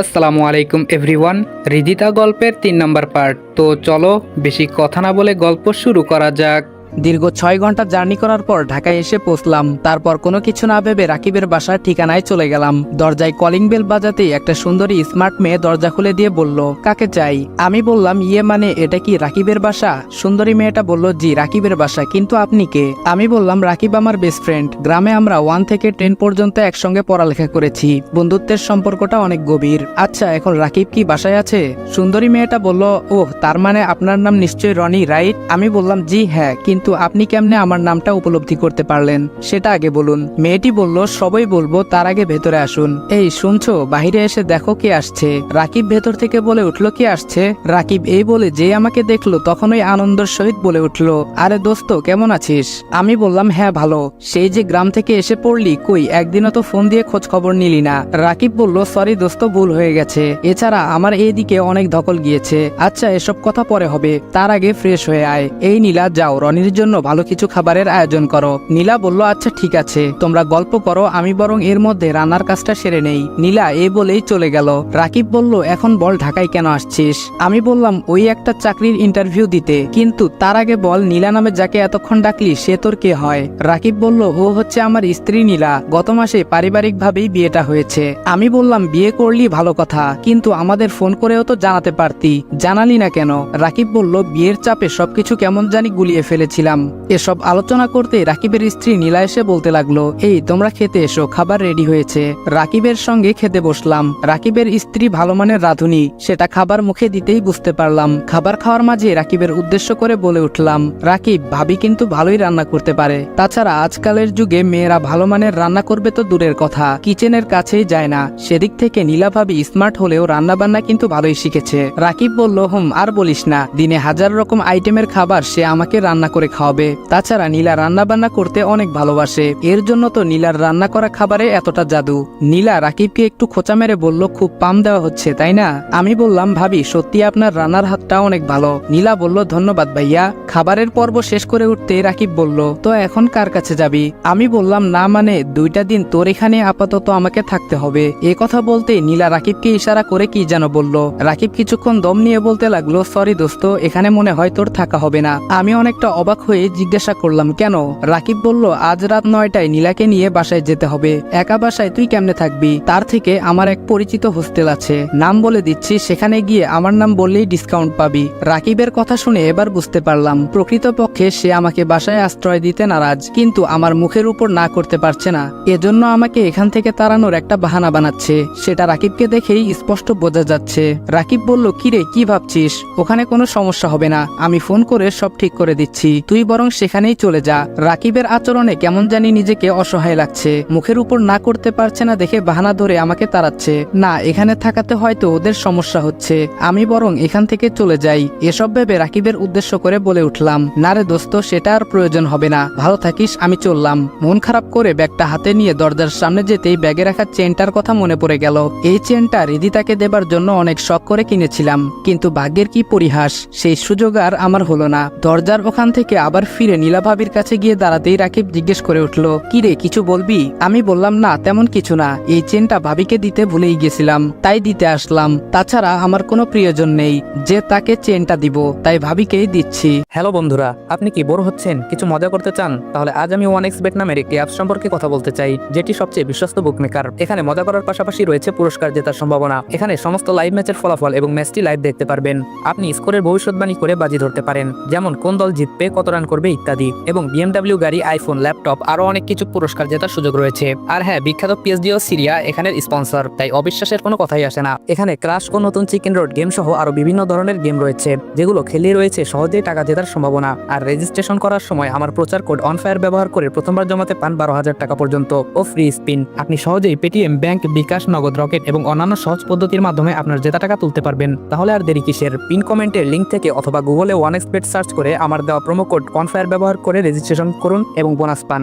আসসালামু আলাইকুম এভরিওয়ান, রিদিতা গল্পের তিন নম্বর পার্ট। তো চলো, বেশি কথা না বলে গল্প শুরু করা যাক। দীর্ঘ ছয় ঘণ্টা জার্নি করার পর ঢাকায় এসে পৌঁছলাম। তারপর কোনো কিছু না ভেবে রাকিবের বাসার ঠিকানায় চলে গেলাম। দরজায় কলিং বেল বাজাতেই একটা সুন্দরী স্মার্ট মেয়ে দরজা খুলে দিয়ে বলল, কাকে চাই? আমি বললাম ইয়ে মানে এটা কি রাকিবের বাসা? সুন্দরী মেয়েটা বলল, জি, রাকিবের বাসা, কিন্তু আপনি কে? আমি বললাম, রাকিব আমার বেস্ট ফ্রেন্ড গ্রামে আমরা ওয়ান থেকে টেন পর্যন্ত একসঙ্গে পড়ালেখা করেছি। বন্ধুত্বের সম্পর্কটা অনেক গভীর। আচ্ছা এখন রাকিব কি বাসায় আছে? সুন্দরী মেয়েটা বলল, ওহ, তার মানে আপনার নাম নিশ্চয়ই রনি, রাইট? আমি বললাম, জি হ্যাঁ কিন্তু আপনি কেমনে আমার নামটা উপলব্ধি করতে পারলেন? সেটা আগে বলুন। মেয়েটি বলল, সবই বলব, তার আগে ভেতরে আসুন। এই, শুনছো? বাহিরে এসে দেখো কে আসছে। রাকিব ভেতর থেকে বলে উঠল, কে আসছে? রাকিব এই বলে যে আমাকে দেখল তখনই আনন্দের সহিত বলে উঠল, আরে দোস্ত, কেমন আছিস? আমি বললাম হ্যাঁ ভালো। সেই যে গ্রাম থেকে এসে পড়লি, কই? একদিনও তো ফোন দিয়ে খোঁজ খবর নিলি না। রাকিব বলল, সরি দোস্ত, ভুল হয়ে গেছে। এছাড়া আমার এইদিকে অনেক ধকল গিয়েছে। আচ্ছা এসব কথা পরে হবে। তার আগে ফ্রেশ হয়ে আয়। এই নীলা, যাও। রনির জন্য ভালো কিছু খাবারের আয়োজন করো। নীলা বলল আচ্ছা ঠিক আছে। তোমরা গল্প করো, আমি বরং এর মধ্যে রান্নার কাজটা সেরে নেই। নীলা এই বলেই চলে গেল। রাকিব বলল, এখন বল, ঢাকায় কেন আসছিস? আমি বললাম, ওই একটা চাকরির ইন্টারভিউ দিতে। কিন্তু তার আগে বল, নীলা নামে যাকে এতক্ষণ ডাকলি, সে তোর কে হয়? রাকিব বলল, ও হচ্ছে আমার স্ত্রী নীলা। গত মাসে পারিবারিকভাবেই বিয়েটা হয়েছে। আমি বললাম, বিয়ে করলি ভালো কথা, কিন্তু আমাদের ফোন করেও তো জানাতে পারতি। জানালি না কেন? রাকিব বলল, বিয়ের চাপে সবকিছু কেমন জানি গুলিয়ে ফেলেছিলাম এসব আলোচনা করতে রাকিবের স্ত্রী নীলা এসে বলতে লাগল, এই, তোমরা খেতে এসো, খাবার রেডি হয়েছে। রাকিবের সঙ্গে খেতে বসলাম। রাকিবের স্ত্রী ভালো মানের রাঁধুনি, সেটা খাবার মুখে দিতেই বুঝতে পারলাম। খাবার খাওয়ার মাঝে রাকিবের উদ্দেশ্য করে বলে উঠলাম, রাকিব, ভাবি কিন্তু ভালোই রান্না করতে পারে। তাছাড়া আজকালের যুগে মেয়েরা ভালো মানের রান্না করবে তো দূরের কথা, কিচেনের কাছেই যায় না। সেদিক থেকে নীলা ভাবি স্মার্ট হলেও রান্না বান্না কিন্তু ভালোই শিখেছে। রাকিব বলল, হুম, আর বলিস না। দিনে হাজার রকম আইটেমের খাবার সে আমাকে রান্না করে খাওয়াবে। তাছাড়া নীলা রান্না বান্না করতে অনেক ভালোবাসে। এর জন্য তো নীলার রান্না করা খাবারে এতটা জাদু। নীলা রাকিবকে একটু খোঁচা মেরে বলল, খুব পাম দেওয়া হচ্ছে, তাই না? আমি বললাম, ভাবি সত্যি আপনার রান্নার হাতটা অনেক ভালো। নীলা বলল, ধন্যবাদ ভাইয়া। খাবারের পর্ব শেষ করে উঠতে রাকিব বলল, তো এখন কার কাছে যাবি? আমি বললাম, না মানে দুইটা দিন তোর এখানে আপাতত আমাকে থাকতে হবে। এ কথা বলতে নীলা রাকিবকে ইশারা করে কি যেন বলল। রাকিব কিছুক্ষণ দম নিয়ে বলতে লাগল, সরি দোস্ত, এখানে মনে হয় তোর থাকা হবে না। আমি অনেকটা অবাক হয়ে জিজ্ঞাসা করলাম, কেন? রাকিব বলল, আজ রাত নয়টায় নীলাকে নিয়ে বাসায় যেতে হবে। একা বাসায় তুই কেমনে থাকবি? তার থেকে আমার এক পরিচিত হোস্টেল আছে। নাম বলে দিচ্ছি, সেখানে গিয়ে আমার নাম বললেই ডিসকাউন্ট পাবি। রাকিবের কথা শুনে এবার বুঝতে পারলাম প্রকৃতপক্ষে সে আমাকে বাসায় আশ্রয় দিতে নারাজ, কিন্তু আমার মুখের উপর না করতে পারছে না। এজন্য আমাকে এখান থেকে তাড়ানোর একটা বাহানা বানাচ্ছে। সেটা রাকিবকে দেখেই স্পষ্ট বোঝা যাচ্ছে। রাকিব বলল, কিরে, কি ভাবছিস? ওখানে কোনো সমস্যা হবে না। আমি ফোন করে সব ঠিক করে দিচ্ছি। তুই বরং সেখানেই চলে যা। রাকিবের আচরণে কেমন জানি নিজেকে অসহায় লাগছে। মুখের উপর না করতে পারছে না দেখে বাহানা ধরে আমাকে তাড়াচ্ছে। না, এখানে থাকাতে হয়তো ওদের সমস্যা হচ্ছে। আমি বরং এখান থেকে চলে যাই। এসব ভেবে রাকিবের উদ্দেশ্য করে বলে উঠলাম। না রে দোস্ত, সেটা আর প্রয়োজন হবে না। ভালো থাকিস, আমি চললাম। মন খারাপ করে ব্যাগটা হাতে নিয়ে দরজার সামনে যেতেই ব্যাগে রাখা চেনটার কথা মনে পড়ে গেল। এই চেনটা রিদিতাকে দেবার জন্য অনেক শখ করে কিনেছিলাম, কিন্তু ভাগ্যের কি পরিহাস, সেই সুযোগ আর আমার হলো না। দরজার ওখান থেকে আবার ফিরে নীলা ভাবির কাছে গিয়ে দাঁড়াতেই রাকিব জিজ্ঞেস করে উঠল, কি রে, কিছু বলবি? আমি বললাম, না, তেমন কিছু না। এই চেনটা ভাবিকে দিতে ভুলেই গেছিলাম, তাই দিতে আসলাম। তাছাড়া আমার কোনো প্রিয়জন নেই, যে তাকে চেনটা দিব, তাই ভাবিকেই দিচ্ছি। হ্যালো বন্ধুরা, আপনি কি বোর হচ্ছেন? কিছু মজা করতে চান? তাহলে আজ আমি ওয়ান এক্স বেট নামের একটি অ্যাপ সম্পর্কে কথা বলতে চাই, যেটি সবচেয়ে বিশ্বস্ত বুকমেকার এখানে মজা করার পাশাপাশি রয়েছে পুরস্কার জেতার সম্ভাবনা। এখানে সমস্ত লাইভ ম্যাচের ফলাফল এবং ম্যাচটি লাইভ দেখতে পারবেন। আপনি স্কোরের ভবিষ্যৎবাণী করে বাজি ধরতে পারেন, যেমন কোন দল জিতবে, কত রান করবে ইত্যাদি। এবং বিএমডাব্লিউ গাড়ি আইফোন ল্যাপটপ আরও অনেক কিছু পুরস্কার জেতার সুযোগ রয়েছে। আর হ্যাঁ বিখ্যাত পিএসডি ও সিরিয়া এখানের স্পন্সর তাই অবিশ্বাসের কোনো কথাই আসে না। এখানে ক্রাশ ও নতুন চিকেন রোড গেম সহ আরও বিভিন্ন ধরনের গেম রয়েছে, যেগুলো খেলে রয়েছে সহজেই টাকা জেতার সম্ভাবনা। আর রেজিস্ট্রেশন করার সময় আমার প্রচার কোড অনফায়ার ব্যবহার করে প্রথমবার জমাতে পান বারো হাজার টাকা পর্যন্ত। ও ফ্রি স্পিন আপনি সহজেই পেটিএম ব্যাংক বিকাশ নগদ রকেট এবং অন্যান্য সহজ পদ্ধতির মাধ্যমে আপনার জেতা টাকা তুলতে পারবেন। তাহলে আর দেরি কিসের? পিন কমেন্টের লিঙ্ক থেকে অথবা গুগলে ওয়ান এক্সপেট সার্চ করে আমার দেওয়া প্রোমো কোড অনফায়ার ব্যবহার করে রেজিস্ট্রেশন করুন এবং বোনাস পান।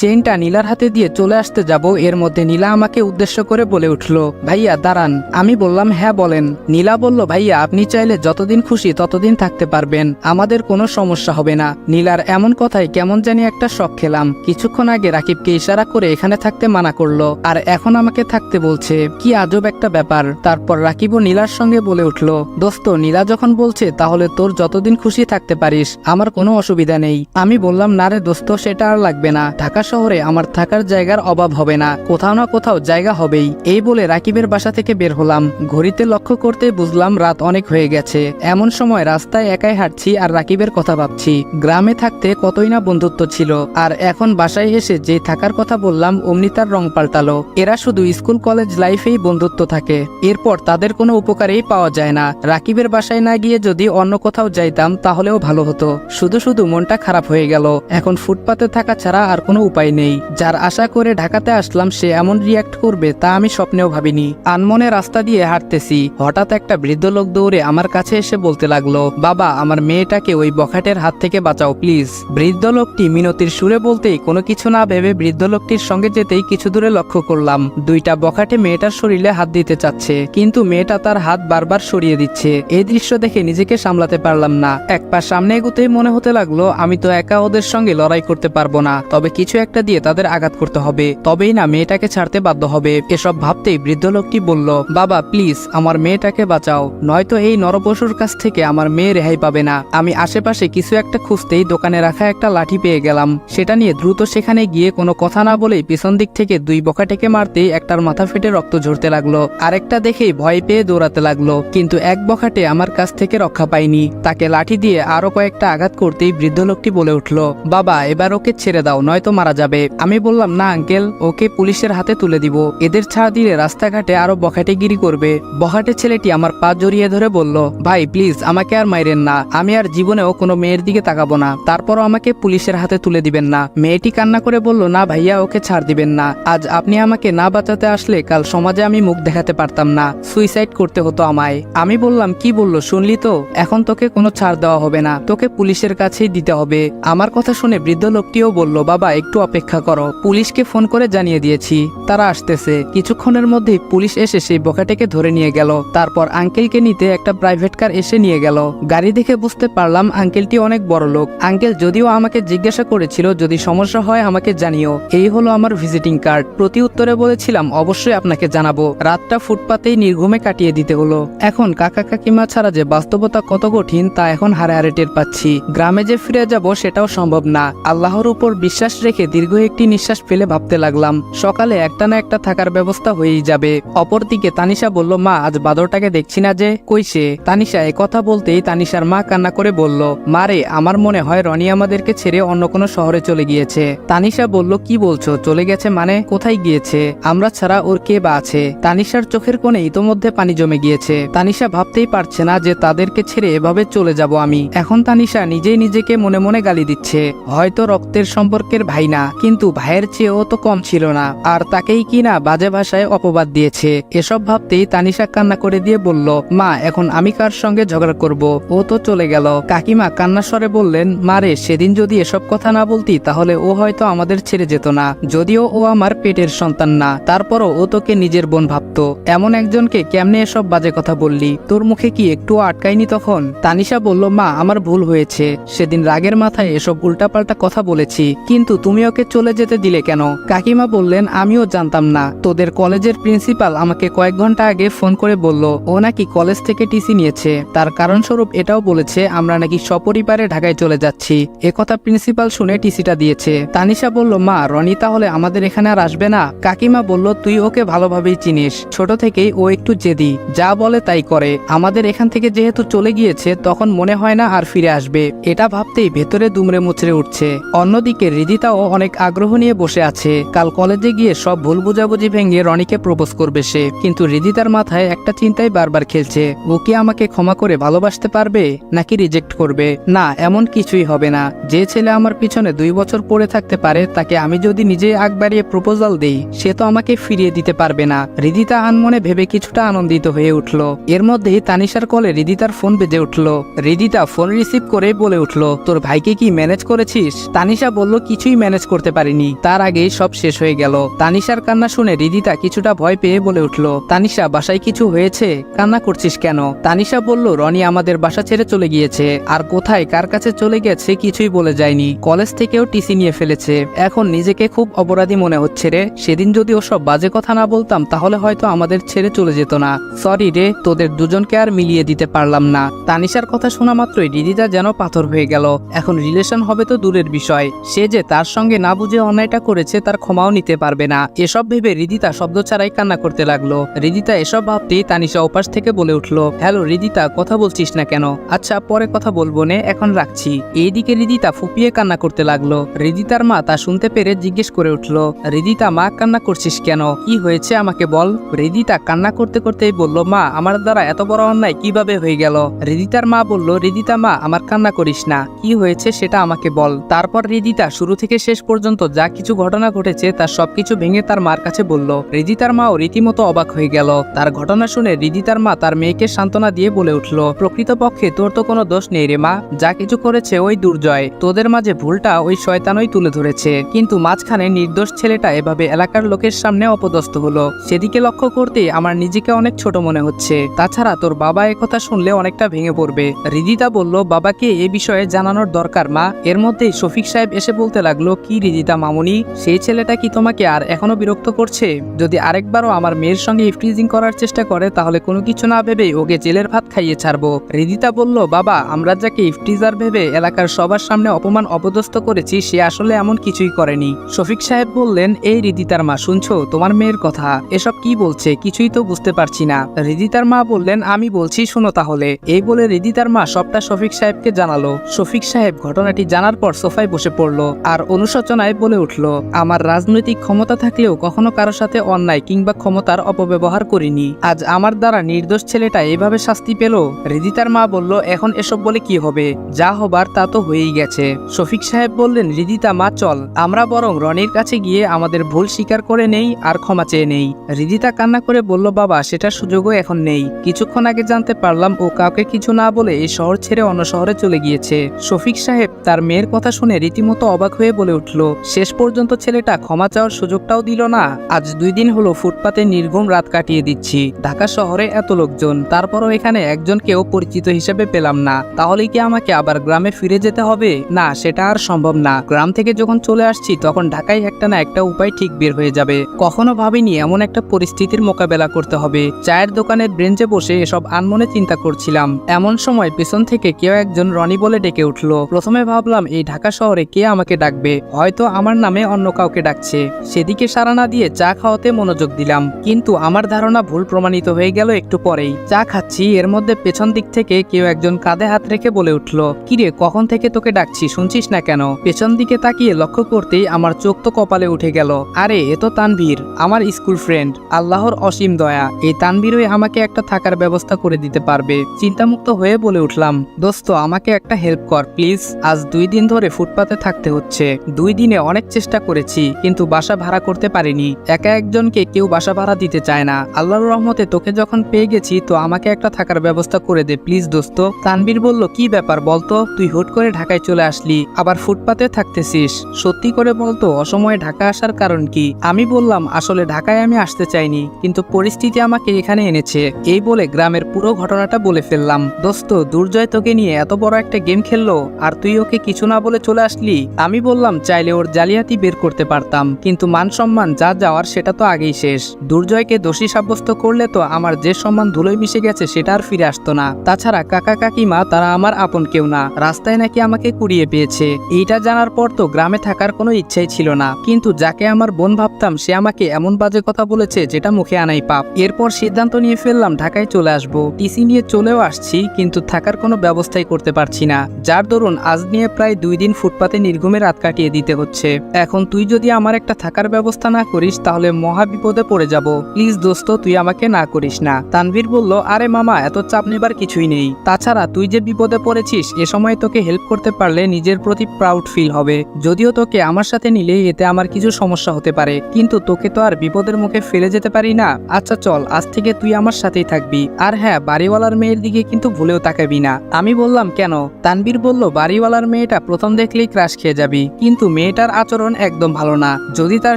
চেইনটা নীলার হাতে দিয়ে চলে আসতে যাব। এর মধ্যে নীলা আমাকে উদ্দেশ্য করে বলে উঠল, ভাইয়া, দাঁড়ান। আমি বললাম হ্যাঁ বলেন। নীলা বলল, ভাইয়া, আপনি চাইলে যতদিন খুশি ততদিন থাকতে পারবেন, আমাদের কোনো সমস্যা হবে না। নীলার এমন কথায় কেমন জানি একটা শখ খেলাম। কিছুক্ষণ আগে রাকিবকে ইশারা করে এখানে থাকতে মানা করল, আর এখন আমাকে থাকতে বলছে, কি আজব একটা ব্যাপার। তারপর রাকিবও নীলার সঙ্গে বলে উঠল, দোস্ত, নীলা যখন বলছে, তাহলে তোর যতদিন খুশি থাকতে পারিস, আমার কোনো অসুবিধা নেই। আমি বললাম, না রে দোস্ত, সেটা আর লাগবে না। ঢাকা শহরে আমার থাকার জায়গার অভাব হবে না। কোথাও না কোথাও জায়গা হবেই। এই বলে রাকিবের বাসা থেকে বের হলাম। ঘড়িতে লক্ষ্য করতে বুঝলাম রাত অনেক হয়ে গেছে। এমন সময় রাস্তায় একাই হাঁটছি আর রাকিবের কথা ভাবছি। গ্রামে থাকতে কতই না বন্ধুত্ব ছিল। আর এখন বাসায় এসে যে থাকার কথা বললাম, অমনি তার রং পাল্টালো। এরা শুধু স্কুল, কলেজ লাইফেই বন্ধুত্ব থাকে। এরপর তাদের কোনো উপকারেই পাওয়া যায় না। রাকিবের বাসায় না গিয়ে যদি অন্য কোথাও যাইতাম, তাহলেও ভালো হতো। শুধু শুধু মনটা খারাপ হয়ে গেল। এখন ফুটপাতে থাকা ছাড়া আর কোনো উপায় নেই। যার আশা করে ঢাকাতে আসলাম, সে এমন রিয়াক্ট করবে তা আমি স্বপ্নেও ভাবিনি। আনমনে রাস্তা দিয়ে হাঁটতেছি। হঠাৎ একটা বৃদ্ধ লোক দৌড়ে আমার কাছে এসে বলতে লাগল, বাবা, আমার মেয়েটাকে ওই বখাটের হাত থেকে বাঁচাও প্লিজ বৃদ্ধ লোকটি মিনতির সুরে বলতেই কোনো কিছু না ভেবে বৃদ্ধ লোকটির সঙ্গে যেতেই কিছু দূরে লক্ষ্য করলাম। দুইটা বখাটে মেয়েটার শরীরে হাত দিতে চাচ্ছে, কিন্তু মেয়েটা তার হাত বারবার সরিয়ে দিচ্ছে। এই দৃশ্য দেখে নিজেকে সামলাতে পারলাম না। এক পা সামনে এগোতেই মনে হতে লাগল, আমি তো একা ওদের সঙ্গে লড়াই করতে পারব না। তবে কিছু একটা দিয়ে তাদের আঘাত করতে হবে। তবেই না মেয়েটাকে ছাড়তে বাধ্য হবে। এসব ভাবতেই বৃদ্ধ লোকটি বলল, বাবা, প্লিজ, আমার মেয়েটাকে বাঁচাও। নয়তো এই নরপশুর কাছ থেকে আমার মেয়ে রেহাই পাবে না। আমি আশেপাশে কিছু একটা খুঁজতেই দোকানে রাখা একটা লাঠি পেয়ে গেলাম। সেটা নিয়ে দ্রুত সেখানে গিয়ে কোনো কথা না বলেই পিছন দিক থেকে দুই বকাটেকে মারতেই একটার মাথা ফেটে রক্ত ঝরতে লাগল। আরেকটা দেখেই ভয় পেয়ে দৌড়াতে লাগল। কিন্তু এক বখাটে আমার কাছ থেকে রক্ষা পায়নি। তাকে লাঠি দিয়ে আরও কয়েকটা আঘাত করতেই বৃদ্ধ লোকটি বলে উঠল, বাবা, এবার ওকে ছেড়ে দাও, নয়তো মারা যাবে। আমি বললাম, না, আঙ্কেল, ওকে পুলিশের হাতে তুলে দিব। এদের ছাড়া দিলে রাস্তাঘাটে আরও বখাটে গিরি করবে। বখাটে ছেলেটি আমার পা জড়িয়ে ধরে বলল, ভাই, প্লিজ, আমাকে আর মাইরেন না। আমি আর জীবনেও কোনো মেয়ের দিকে তাকাবো না। তারপরও আমাকে পুলিশের হাতে তুলে দিবেন না। মেয়েটি কান্না করে বলল, না, ভাইয়া, ওকে ছাড় দিবেন না। আজ আপনি আমাকে না বাঁচাতে আসলে কাল সমাজে আমি মুখ দেখাতে পারতাম না। সুইসাইড করতে হতো আমায়। আমি বললাম, কি বলল, শুনলি তো? এখন তোকে কোনো ছাড় দেওয়া হবে না। তোকে পুলিশের কাছেই দিতে হবে। আমার কথা শুনে বৃদ্ধ লোকটিও বলল, বাবা একটু অপেক্ষা করো। পুলিশকে ফোন করে জানিয়ে দিয়েছি। তারা আসতেছে। কিছুক্ষণের মধ্যেই পুলিশ এসে সেই বোকাটাকে ধরে নিয়ে গেল। তারপর আঙ্কেলকে নিতে একটা প্রাইভেট কার এসে নিয়ে গেল। গাড়ি দেখে বুঝতে পারলাম আঙ্কেলটি অনেক বড় লোক। আঙ্কেল যদিও আমাকে জিজ্ঞাসা করেছিল, যদি সমস্যা হয় আমাকে জানিও। এই হলো আমার ভিজিটিং কার্ড। প্রতি উত্তরে বলেছিলাম, অবশ্যই আপনাকে জানাব। রাতটা ফুটপাতেই নির্ঘুমে কাটিয়ে দিতে হলো। এখন কাকা কাকিমা ছাড়া যে বাস্তবতা কত কঠিন, তা এখন হারে হারে টের পাচ্ছি। গ্রামে যে ফিরে যাব সেটাও সম্ভব না। আল্লাহর উপর বিশ্বাস রেখে দীর্ঘ একটি নিঃশ্বাস ফেলে ভাবতে লাগলাম, সকালে একটা না একটা থাকার ব্যবস্থা হয়েই যাবে। অপরদিকে তানিশা বলল, মা, আজ বাদরটাকে দেখছি না যে কইছে তানিশা কথা বলতেই তানিশার মা কান্না করে বলল মারে আমার মনে হয় রনি আমাদেরকে ছেড়ে অন্য কোনো শহরে চলে গিয়েছে। তানিশা বলল, কি বলছো? চলে গেছে মানে? কোথায় গিয়েছে? আমরা ছাড়া ওর কে বা আছে? তানিশার চোখের কোণে ইতোমধ্যে পানি জমে গিয়েছে। তানিশা ভাবতেই পারছে না যে, তাদেরকে ছেড়ে এভাবে চলে যাব আমি। এখন তানিশা নিজেই নিজেকে মনে মনে গালি দিচ্ছে। হয়তো রক্তের সম্পর্কের ভাই না, কিন্তু ভাইয়ের চেয়েও তো কম ছিল না। আর তাকেই কিনা বাজে ভাষায় অপবাদ দিয়েছে। এসব ভাবতেই তানিশা কান্না করে দিয়ে বলল, মা, এখন আমি কার সঙ্গে ঝগড়া করব? ও তো চলে গেল। কাকিমা কান্না স্বরে বললেন মারে সেদিন যদি এসব কথা না বলতি, তাহলে ও হয়তো আমাদের ছেড়ে যেত না। যদিও ও আমার পেটের সন্তান না, তারপরও ও তোকে নিজের বোন ভাবতো। এমন একজনকে কেমনে এসব বাজে কথা বললি? তোর মুখে কি একটু আটকায়নি তখন? তানিশা বলল, মা, আমার ভুল হয়েছে। সেদিন রাগের মাথায় এসব উল্টাপাল্টা কথা বলেছি, কিন্তু তুমি ওকে চলে যেতে দিলে কেন? কাকিমা বললেন, আমিও জানতাম না। তোদের কলেজের প্রিন্সিপাল আমাকে কয়েক ঘণ্টা আগে ফোন করে বলল, ও নাকি কলেজ থেকে টিসি নিয়েছে। তার কারণস্বরূপ এটাও বলেছে, আমরা নাকি সপরিবারে ঢাকায় চলে যাচ্ছি। একথা প্রিন্সিপাল শুনে টিসিটা দিয়েছে। তানিশা বলল, মা, রনি তাহলে আমাদের এখানে আর আসবে না? কাকিমা বলল, তুই ওকে ভালোভাবেই চিনিস। ছোট থেকেই ও একটু জেদি। যা বলে তাই করে। আমাদের এখান থেকে যেহেতু চলে গিয়েছে, তখন মনে হয় না আর ফিরে আসবে। এটা ভাবতেই ভেতরে দুমড়ে মুচড়ে উঠছে। অন্যদিকে হৃদিতাও অনেক আগ্রহ নিয়ে বসে আছে। কাল কলেজে গিয়ে সব ভুল বুঝাবুঝি ভেঙে রনিকে প্রপোজ করবে সে। কিন্তু হৃদিতার মাথায় একটা চিন্তাই বারবার খেলছে। ও কি আমাকে ক্ষমা করে ভালোবাসতে পারবে, নাকি রিজেক্ট করবে? না, এমন কিছুই হবে না। যে ছেলে আমার পিছনে দুই বছর পড়ে থাকতে পারে, তাকে আমি যদি নিজে আগ বাড়িয়ে প্রপোজাল দিই, সে তো আমাকে ফিরিয়ে দিতে পারবে না। হৃদিতা আনমনে ভেবে কিছুটা আনন্দিত হয়ে উঠল। এর মধ্যেই তানিশার কলে রিদিতার ফোন বেজে উঠল। রিদিতা ফোন রিসিভ করে বলে উঠল, তোর ভাইকে কি ম্যানেজ করেছিস? তানিশা বলল, কিছুই ম্যানেজ ম্যানেজ করতে পারিনি। তার আগেই সব শেষ হয়ে গেল। তানিশার কান্না শুনে রিদিতা কিছুটা ভয় পেয়ে বলে উঠল, তানিশা, বাসায় কিছু হয়েছে? কান্না করছিস কেন? তানিশা বলল, রনি আমাদের বাসা ছেড়ে চলে গিয়েছে। আর কোথায়, কার কাছে চলে গেছে কিছুই বলে যায়নি। কলেজ থেকেও টিসি নিয়ে ফেলেছে। এখন নিজেকে খুব অপরাধী মনে হচ্ছে রে। সেদিন যদি ওসব বাজে কথা না বলতাম, তাহলে হয়তো আমাদের ছেড়ে চলে যেত না। সরি রে, তোদের দুজনকে আর মিলিয়ে দিতে পারলাম না। তানিশার কথা শোনা মাত্রই রিদিতা যেন পাথর হয়ে গেল। এখন রিলেশন হবে তো দূরের বিষয়। সে যে তার সঙ্গে না বুঝে অন্যায়টা করেছে তার ক্ষমাও নিতে পারবে না। এসব ভেবে রিদিতা শব্দ ছাড়াই কান্না করতে লাগল। রিদিতা এসব ভাবতেই তানিশা ওপাশ থেকে বলে উঠল, হ্যালো রিদিতা, কথা বলছিস না কেন? আচ্ছা পরে কথা বলব নে, এখন রাখছি। এইদিকে রিদিতা ফুপিয়ে কান্না করতে লাগল। রিদিতার মা তা শুনতে পেরে জিজ্ঞেস করে উঠল, রিদিতা, মা, কান্না করছিস কেন? কি হয়েছে আমাকে বল? রিদিতা কান্না করতে করতেই বলল, মা, আমার দ্বারা এত বড় অন্যায় কীভাবে হয়ে গেল? রিদিতার মা বলল, রিদিতা, মা, আমার কান্না করিস না। কি হয়েছে সেটা আমাকে বল। তারপর রিদিতা শুরু থেকে শেষ পর্যন্ত যা কিছু ঘটনা ঘটেছে তার সবকিছু ভেঙে তার মার কাছে বলল, রিদিতার মাও রীতিমতো অবাক হয়ে গেল। তার ঘটনা শুনে রিদিতার মা তার মেয়েকে সান্ত্বনা দিয়ে বলে উঠল, প্রকৃতপক্ষে তোর তো কোনো দোষ নেই রে মা, যা কিছু করেছে ওই দুর্জয়। তোদের মাঝে ভুলটা ওই শয়তানই তুলে ধরেছে। কিন্তু মাঝখানে নির্দোষ ছেলেটা এভাবে এলাকার লোকের সামনে অপদস্থ হলো। সেদিকে লক্ষ্য করতেই আমার নিজেকে অনেক ছোট মনে হচ্ছে। তাছাড়া তোর বাবা একথা শুনলে অনেকটা ভেঙে পড়বে। রিদিতা বলল, বাবাকে এ বিষয়ে জানানোর দরকার মা। এর মধ্যেই শফিক সাহেব এসে বলতে লাগল কি রিদিতা মামুনি? সেই ছেলেটা কি তোমাকে আর এখনও বিরক্ত করছে? যদি আরেকবারও আমার মেয়ের সঙ্গে ইফটিজিং করার চেষ্টা করে, তাহলে কোনো কিছু না ভেবেই ওকে জেলের ভাত খাইয়ে ছাড়বো। রিদিতা বলল, বাবা, আমরা যাকে ইফটিজার ভেবে এলাকার সবার সামনে অপমান অপদস্থ করেছি, সে আসলে এমন কিছুই করেনি। শফিক সাহেব বললেন, এই রিদিতার মা, শুনছো? তোমার মেয়ের কথা। এসব কি বলছে? কিছুই তো বুঝতে পারছি না। রিদিতার মা বললেন, আমি বলছি, শোনো তাহলে। এই বলে রিদিতার মা সবটা শফিক সাহেবকে জানালো। শফিক সাহেব ঘটনাটি জানার পর সোফায় বসে পড়ল। আর অনুশোচনায় বলে উঠল, আমার রাজনৈতিক ক্ষমতা থাকলেও কখনো কারও সাথে অন্যায় কিংবা ক্ষমতার অপব্যবহার করিনি। আজ আমার দ্বারা নির্দোষ ছেলেটা এভাবে শাস্তি পেল? রিদিতার মা বলল, এখন এসব বলে কি হবে? যা হবার তা তো হয়েই গেছে। শফিক সাহেব বললেন, রিদিতা, মা, চল। আমরা বরং রনির কাছে গিয়ে আমাদের ভুল স্বীকার করে নেই আর ক্ষমা চেয়ে নেই। রিদিতা কান্না করে বলল, বাবা, সেটার সুযোগও এখন নেই। কিছুক্ষণ আগে জানতে পারলাম ও কাউকে কিছু না বলে এই শহর ছেড়ে অন্য শহরে চলে গিয়েছে। শফিক সাহেব তার মেয়ের কথা শুনে রীতিমতো অবাক হয়ে বলে উঠল। শেষ পর্যন্ত ছেলেটা ক্ষমা চাওয়ার সুযোগটাও দিল না। আজ দুই দিন হলো ফুটপাতে নির্ঘুম রাত কাটিয়ে দিচ্ছি। ঢাকা শহরে এত লোকজন, তারপরও এখানে একজনকেও পরিচিত হিসেবে পেলাম না। তাহলে কি আমাকে আবার গ্রামে ফিরে যেতে হবে? না, সেটা আর সম্ভব না। গ্রাম থেকে যখন চলে আসছি, তখন ঢাকায় একটা না একটা উপায় ঠিক বের হয়ে যাবে। কখনো ভাবিনি এমন একটা পরিস্থিতির মোকাবেলা করতে হবে। চায়ের দোকানের ব্রেঞ্চে বসে এসব আনমনে চিন্তা করছিলাম। এমন সময় পেছন থেকে কেউ একজন রনি বলে ডেকে উঠল। প্রথমে ভাবলাম, এই ঢাকা শহরে কে আমাকে ডাকবে? হয়তো আমার নামে অন্য কাউকে ডাকছে। সেদিকে সাড়া না দিয়ে চা খাওয়াতে মনোযোগ দিলাম। কিন্তু আমার ধারণা ভুল প্রমাণিত হয়ে গেল একটু পরেই। চা খাচ্ছি, এর মধ্যে পেছন দিক থেকে কেউ একজন কাঁধে হাত রেখে বলে উঠল, কিরে, কখন থেকে তোকে ডাকছি? শুনছিস না কেন? পেছন দিকে তাকিয়ে লক্ষ্য করতেই আমার চোখ তো কপালে উঠে গেল। আরে, এ তো তানভীর, আমার স্কুল ফ্রেন্ড। আল্লাহর অসীম দয়া। এই তানভীরই আমাকে একটা থাকার ব্যবস্থা করে দিতে পারবে। চিন্তামুক্ত হয়ে বলে উঠলাম, দোস্ত, আমাকে একটা হেল্প কর, প্লিজ। আজ দুই দিন ধরে ফুটপাতে থাকতে হচ্ছে। দুই দিনে অনেক চেষ্টা করেছি, কিন্তু বাসা ভাড়া করতে পারিনি। একা একজনকে কেউ বাসা ভাড়া দিতে চায় না। আল্লাহর রহমতে তোকে যখন পেয়ে গেছি, তো আমাকে একটা থাকার ব্যবস্থা করে দে, প্লিজ দোস্ত। তানবীর বলল, কি ব্যাপার বলতো তুই হুট করে ঢাকায় চলে আসলি, আবার ফুটপাতে থাকতেছিস। সত্যি করে বলতো অসময়ে ঢাকা আসার কারণ কি? আমি বললাম, আসলে ঢাকায় আমি আসতে চাইনি, কিন্তু পরিস্থিতি আমাকে এখানে এনেছে। এই বলে গ্রামের পুরো ঘটনাটা বলে ফেললাম। দোস্ত, দুর্জয় তোকে নিয়ে এত বড় একটা গেম খেললো, আর তুই ওকে কিছু না বলে চলে আসলি? আমি বললাম চাইলে ওর জালিয়াতি বের করতে পারতাম। কিন্তু মান সম্মান যা যাওয়ার সেটা তো আগেই শেষ। দুর্জয়কে দোষী সাব্যস্ত করলে তো আমার যে সম্মান ধুলোয় মিশে গেছে সেটা আর ফিরে আসতো না। তাছাড়া কাকা কাকিমা তারা আমার আপন কেউ না। রাস্তায় নাকি আমাকে কুড়িয়ে পেয়েছে। এইটা জানার পর তো গ্রামে থাকার কোনো ইচ্ছাই ছিল না। কিন্তু যাকে আমার বোন ভাবতাম, সে আমাকে এমন বাজে কথা বলেছে যেটা মুখে আনাই পাপ। এরপর সিদ্ধান্ত নিয়ে ফেললাম, ঢাকায় চলে আসব। টিসি নিয়ে চলেও আসছি, কিন্তু থাকার কোনো ব্যবস্থাই করতে পারছি না। যার দরুন আজ নিয়ে প্রায় দুই দিন ফুটপাতে নির্ঘুমে রাত কাটিয়ে দিতে হচ্ছে। এখন তুই যদি আমার একটা থাকার ব্যবস্থা না করিস, তাহলে মহা বিপদে পড়ে যাব। প্লিজ দোস্ত, তুই আমাকে না করিস না। তানভীর বলল, আরে মামা, এত চাপ নেবার কিছুই নেই। তাছাড়া তুই যে বিপদে পড়েছিস, এ সময় তোকে হেল্প করতে পারলে নিজের প্রতি প্রাউড ফিল হবে। যদিও তোকে আমার সাথে নিলে এতে আমার কিছু সমস্যা হতে পারে, কিন্তু তোকে তো আর বিপদের মুখে ফেলে যেতে পারি না। আচ্ছা চল, আজ থেকে তুই আমার সাথেই থাকবি। আর হ্যাঁ বাড়িওয়ালার মেয়ের দিকে কিন্তু ভুলেও তাকাবি না। আমি বললাম, কেন? তানবীর বলল, বাড়িওয়ালার মেয়েটা প্রথম দেখলেই ক্রাশ খেয়ে যাবি। কিন্তু কিন্তু মেয়েটার আচরণ একদম ভালো না। যদি তার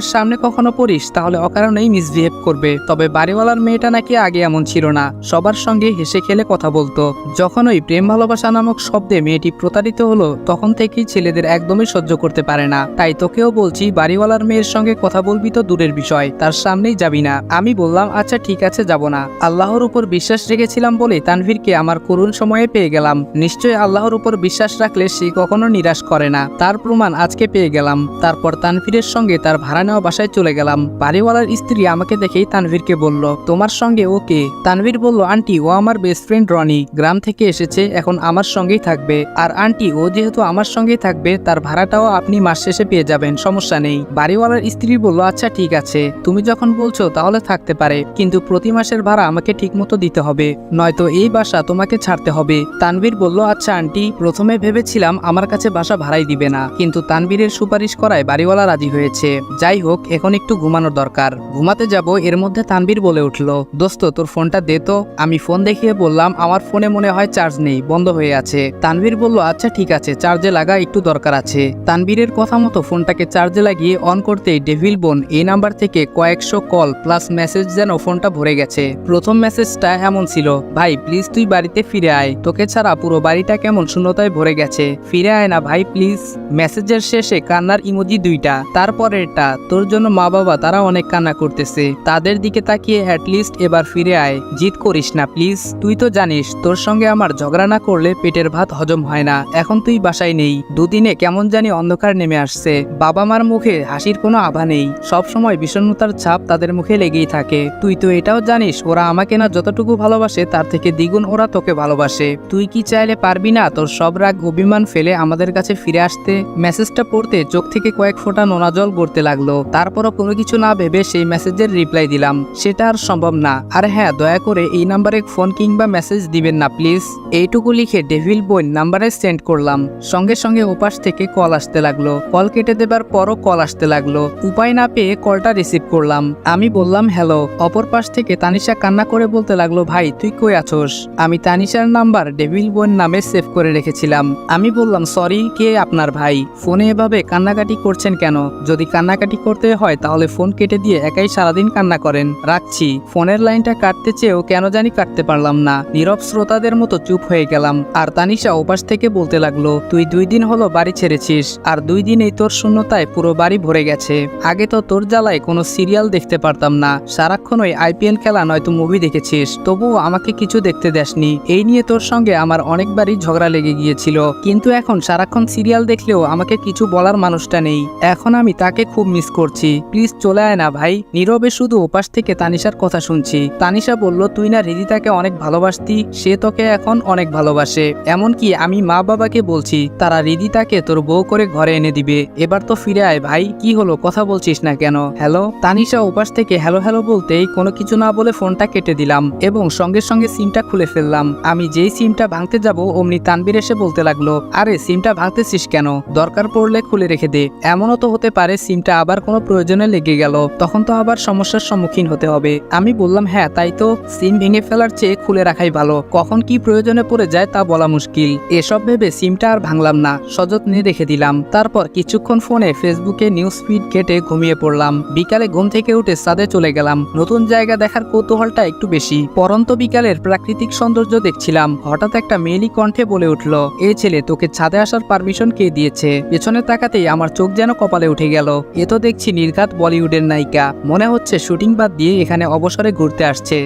সামনে কখনো পড়িস, তাহলে অকারণেই মিসবিহেভ করবে। তবে বাড়িওয়ালার মেয়েটা নাকি আগে এমন ছিল না। সবার সঙ্গে হেসে খেলে কথা বলতো। যখন ওই প্রেম ভালোবাসা নামক শব্দে মেয়েটি প্রতারিত হলো, তখন থেকেই ছেলেদের একদমই সহ্য করতে পারে না। তাই তোকেও বলছি, বাড়িওয়ালার মেয়ের সঙ্গে কথা বলবি তো দূরের বিষয়। তার সামনেই যাবি না। আমি বললাম আচ্ছা ঠিক আছে, যাব না। আল্লাহর উপর বিশ্বাস রেখেছিলাম বলে তানভীরকে আমার করুণ সময়ে পেয়ে গেলাম। নিশ্চয়ই আল্লাহর উপর বিশ্বাস রাখলে সে কখনো নিরাশ করে না। তার প্রমাণ আজকে পেয়ে গেলাম। তারপর তানভীরের সঙ্গে তার ভাড়া নেওয়া বাসায় চলে গেলাম। বাড়িওয়ালার স্ত্রী আমাকে দেখেই তানভীরকে বলল, তোমার সঙ্গে ওকে তানভীর বলল, আন্টি, ও আমার বেস্ট ফ্রেন্ড রনি। গ্রাম থেকে এসেছে, এখন আমার সঙ্গেই থাকবে। আর আন্টি, ও যেহেতু আমার সঙ্গেই থাকবে, তার ভাড়াটাও আপনি মাস শেষে পেয়ে যাবেন, সমস্যা নেই। বাড়িওয়ালার স্ত্রী বলল আচ্ছা ঠিক আছে। তুমি যখন বলছো, তাহলে থাকতে পারে। কিন্তু প্রতি মাসের ভাড়া আমাকে ঠিকমতো দিতে হবে। নয়তো এই বাসা তোমাকে ছাড়তে হবে। তানভীর বলল আচ্ছা আন্টি, প্রথমে ভেবেছিলাম আমার কাছে বাসা ভাড়াই দিবে না। কিন্তু তানভীরের সুপারিশ করায় বাড়িওয়ালা রাজি হয়েছে। যাই হোক, এখন একটু ঘুমানোর দরকার। ঘুমাতে যাব, এর মধ্যে তানভীর বলে উঠল, দোস্ত, তোর ফোনটা দে তো। আমি ফোন দেখিয়ে বললাম, আমার ফোনে মনে হয় চার্জ নেই, বন্ধ হয়ে আছে। তানভীর বলল আচ্ছা ঠিক আছে, চার্জে লাগা একটু দরকার আছে। তানভীরের কথা মতো ফোনটাকে চার্জে লাগিয়ে অন করতেই ডেভিল বোন এই নাম্বার থেকে কয়েকশো কল প্লাস মেসেজ যেন ফোনটা ভরে গেছে। প্রথম মেসেজটা এমন ছিল, ভাই, প্লিজ তুই বাড়িতে ফিরে আয়। তোকে ছাড়া পুরো বাড়িটা কেমন শূন্যতায় ভরে গেছে। ফিরে আয় না ভাই, প্লিজ। মেসেজের শেষে কান্নার ইমোজি দুইটা তারপরেরটা তোর জন্য মা বাবা তারা অনেক কান্না করতেছে, তাদের দিকে তাকিয়ে অ্যাটলিস্ট এবার ফিরে আয় জিত করিস না প্লিজ তুই তো জানিস, তোর সঙ্গে আমার ঝগড়া না করলে পেটের ভাত হজম হয় না, এখন তুই বাসায় নেই, দুদিনে কেমন জানি অন্ধকার নেমে আসছে বাবা মার মুখে হাসির কোনো আভা নেই সব সময় বিষণ্ণতার ছাপ তাদের মুখে লেগেই থাকে, তুই তো এটাও জানিস, ওরা আমাকে না যতটুকু ভালোবাসে তার থেকে দ্বিগুণ ওরা তোকে ভালোবাসে, তুই কি চাইলে পারবি না তোর সব রাগ অভিমান ফেলে আমাদের কাছে ফিরে আসতে? মেসেজটা পড়তে চোখ থেকে কয়েক ফোঁটা নোনা জল গড়তে লাগল। তারপরও কোনো কিছু না ভেবে সেই মেসেজের রিপ্লাই দিলাম। সেটা আর সম্ভব না। আর হ্যাঁ দয়া করে এই নাম্বারে ফোন কিংবা মেসেজ দিবেন না, প্লিজ। এইটুকু লিখে ডেভিল বোন নাম্বারে সেন্ড করলাম। সঙ্গে সঙ্গে ওপাশ থেকে কল আসতে লাগল। কল কেটে দেবার পরও কল আসতে লাগল। উপায় না পেয়ে কলটা রিসিভ করলাম। আমি বললাম, হ্যালো। অপর পাশ থেকে তানিশা কান্না করে বলতে লাগল, ভাই, তুই কই আছোস? আমি তানিশার নাম্বার ডেভিল বোন নামে সেভ করে রেখেছিলাম। আমি বললাম, সরি, কে আপনার ভাই? ফোনে এভাবে কান্নাকাটি করছেন কেন? যদি কান্নাকাটি করতে হয়, তাহলে ফোন কেটে দিয়ে একাই সারাদিন কান্না করেন। রাখছি, ফোনের লাইনটা কাটতে চেয়েও কেন জানি কাটতে পারলাম না। নীরব শ্রোতাদের মতো চুপ হয়ে গেলাম। আর তানিশা ওপাশ থেকে বলতে লাগল, তুই দুই দিন হলো বাড়ি ছেড়েছিস, আর দুই দিনেই তোর শূন্যতায় পুরো বাড়ি ভরে গেছে। আগে তো তোর জ্বালায় কোনো সিরিয়াল দেখতে পারতাম না। সারাক্ষণ ওই আইপিএল খেলা নয়তো মুভি দেখেছিস। তবুও আমাকে কিছু দেখতে দেসনি। এই নিয়ে তোর সঙ্গে আমার অনেকবারই ঝগড়া লেগে গিয়েছিল। কিন্তু এখন সারাক্ষণ সিরিয়াল দেখলেও আমাকে কিছু বলার মানুষটা নেই। এখন আমি তাকে খুব মিস করছি। প্লিজ চলে আয় না ভাই। নীরবে শুধু ওপাশ থেকে তানিশার কথা শুনছি। তানিশা বলল, তুই না রিদিতাকে অনেক ভালোবাসতি। সে তোকে এখন অনেক ভালোবাসে। এমনকি আমি মা বাবাকে বলছি, তারা রিদিতাকে তোর বউ করে ঘরে এনে দিবে। এবার তো ফিরে আয় ভাই। কি হলো? কথা বলছিস না কেন? হ্যালো তানিশা ওপাশ থেকে হ্যালো হ্যালো বলতেই কোনো কিছু না বলে ফোনটা কেটে দিলাম এবং সঙ্গে সঙ্গে সিমটা খুলে ফেললাম। আমি যেই সিমটা ভাঙতে যাব, অমনি তানবির এসে বলতে লাগল, আরে, সিমটা ভাঙতেছিস কেন? দরকার পড়লে খুলে রেখে দে। এমনও তো হতে পারে সিমটা আবার কোনো প্রয়োজনে লেগে গেল। তখন তো আবার সমস্যার সম্মুখীন হতে হবে। আমি বললাম হ্যাঁ তাই তো। সিম ভেঙে ফেলার চেয়ে খুলে রাখাই ভালো। কখন কি প্রয়োজনে পড়ে যায় তা বলা মুশকিল। এসব ভেবে সিমটা আর ভাঙলাম না। সযত্নে রেখে দিলাম। তারপর কিছুক্ষণ ফোনে ফেসবুকে নিউজ ফিড ঘেটে ঘুমিয়ে পড়লাম। বিকালে ঘুম থেকে উঠে সাদে চলে গেলাম। নতুন জায়গা দেখার কৌতূহলটা একটু বেশি। পরন্ত বিকালের প্রাকৃতিক সৌন্দর্য দেখছিলাম। হঠাৎ একটা মেয়েলি কণ্ঠে বলে উঠল, এ ছেলে, তোকে ছাদে আসার পারমিশন কে দিয়েছে? পেছনে তাকাতেই আমার চোখ যেন কপালে উঠে গেল। এ তো দেখছি নির্ঘাত বলিউডের নায়িকা। মনে হচ্ছে শুটিং বাদ দিয়ে এখানে অবসরে ঘুরতে আসছে।